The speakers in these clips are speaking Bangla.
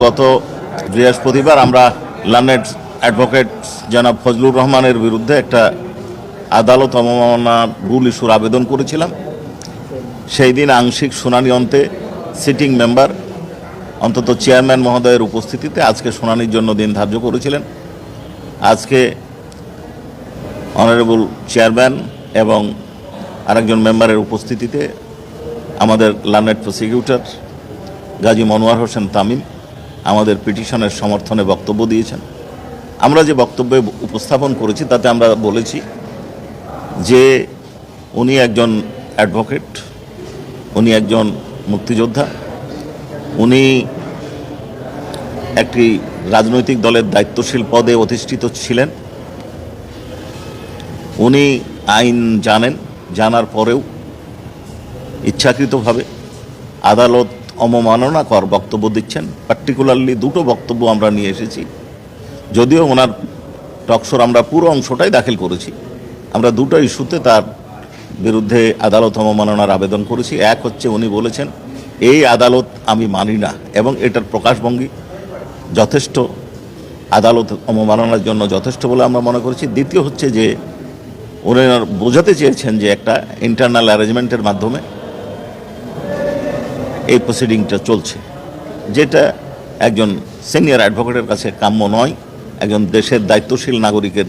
গত বৃহস্পতিবার আমরা লার্নেড অ্যাডভোকেট জনাব ফজলুর রহমানের বিরুদ্ধে একটা আদালত অবমাননার রুল ইস্যুর আবেদন করেছিলাম। সেই দিন আংশিক শুনানি অন্তে সিটিং মেম্বার অন্তত চেয়ারম্যান মহোদয়ের উপস্থিতিতে আজকে শুনানির জন্য দিন ধার্য করেছিলেন। আজকে অনারেবল চেয়ারম্যান এবং আরেকজন মেম্বারের উপস্থিতিতে আমাদের লার্নেড প্রসিকিউটর গাজী মনোয়ার হোসেন তামিম আমাদের পিটিশনের সমর্থনে বক্তব্য দিয়েছেন। আমরা যে বক্তব্যে উপস্থাপন করেছি, তাতে আমরা বলেছি যে উনি একজন অ্যাডভোকেট, উনি একজন মুক্তিযোদ্ধা, উনি একটি রাজনৈতিক দলের দায়িত্বশীল পদে অধিষ্ঠিত ছিলেন। উনি আইন জানেন, জানার পরেও ইচ্ছাকৃতভাবে আদালত অবমাননাকর বক্তব্য দিচ্ছেন। পার্টিকুলারলি দুটো বক্তব্য আমরা নিয়ে এসেছি। যদিও ওনার টকশোর আমরা পুরো অংশটাই দাখিল করেছি। আমরা দুটো ইস্যুতে তার বিরুদ্ধে আদালত অবমাননার আবেদন করেছি। এক হচ্ছে উনি বলেছেন, এই আদালত আমি মানি না এবং এটার প্রকাশভঙ্গি যথেষ্ট। আদালত অবমাননার জন্য যথেষ্ট বলে আমরা মনে করেছি। দ্বিতীয় হচ্ছে যে উনি বোঝাতে চেয়েছেন যে একটা ইন্টারনাল অ্যারেঞ্জমেন্টের মাধ্যমে এই প্রসিডিংটা চলছে। যেটা একজন সিনিয়র অ্যাডভোকেটের কাছে কাম্য নয়, একজন দেশের দায়িত্বশীল নাগরিকের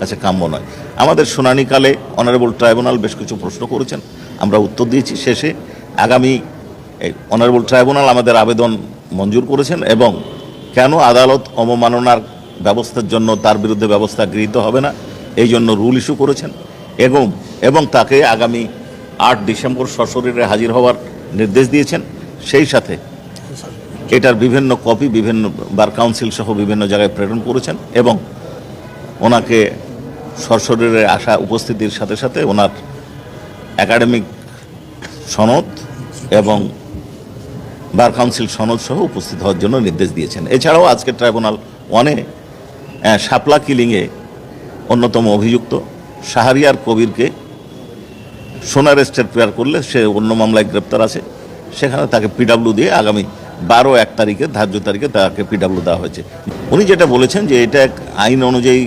কাছে কাম্য নয়। আমাদের শুনানিকালে অনারেবল ট্রাইব্যুনাল বেশ কিছু প্রশ্ন করেছেন। আমরা উত্তর দিয়েছি, শেষে আগামী অনারেবল ট্রাইব্যুনাল আমাদের আবেদন মঞ্জুর করেছেন এবং কেন আদালত অবমাননার ব্যবস্থার জন্য তার বিরুদ্ধে ব্যবস্থা গৃহীত হবে না, এই জন্য রুল ইস্যু করেছেন এবং এবং তাকে আগামী আট ডিসেম্বর সশরীরে হাজির হওয়ার নির্দেশ দিয়েছেন। সেই সাথে এটার বিভিন্ন কপি, বিভিন্ন বার কাউন্সিল সহ বিভিন্ন জায়গায় প্রেরণ করেছেন এবং ওনাকে সরশরীরে আসা উপস্থিতির সাথে সাথে ওনার একাডেমিক সনদ এবং বার কাউন্সিল সনদ সহ উপস্থিত হওয়ার জন্য নির্দেশ দিয়েছেন। এছাড়াও আজকে ট্রাইব্যুনাল ওয়ানে শাপলা কিলিংয়ে অন্যতম অভিযুক্ত শাহরিয়ার কবিরকে সোনার স্টেট প্রেয়ার করলে সে অন্য মামলায় গ্রেপ্তার আছে। সেখানে তাকে পিডাব্লিউ দিয়ে আগামী বারো এক তারিখে, ধার্য তারিখে তাকে পিডাব্লিউ দেওয়া হয়েছে। উনি যেটা বলেছেন যে এটা এক আইন অনুযায়ী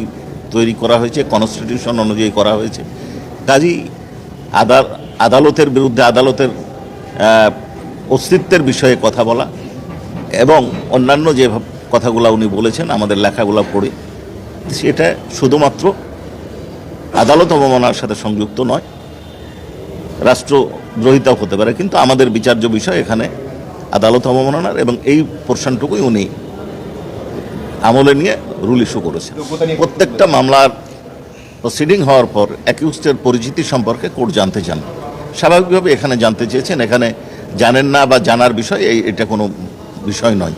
তৈরি করা হয়েছে কনস্টিটিউশন অনুযায়ী করা হয়েছে। কাজী আদার আদালতের বিরুদ্ধে আদালতের অস্তিত্বের বিষয়ে কথা বলা এবং অন্যান্য যে কথাগুলো উনি বলেছেন, আমাদের লেখাগুলো পড়ে, সেটা শুধুমাত্র আদালত অবমাননার সাথে সংযুক্ত নয় রাষ্ট্রদ্রোহিতাও হতে পারে, কিন্তু আমাদের বিচার্য বিষয় এখানে আদালত অবমাননার এবং এই পোর্শনটুকুই উনি আমলে নিয়ে রুল ইস্যু করেছেন। প্রত্যেকটা মামলার প্রসিডিং হওয়ার পর অ্যাকিউজদের পরিচিতি সম্পর্কে কোর্ট জানতে চান। স্বাভাবিকভাবে এখানে জানতে চেয়েছেন, এখানে জানেন না বা জানার বিষয়, এই এটা কোনো বিষয় নয়।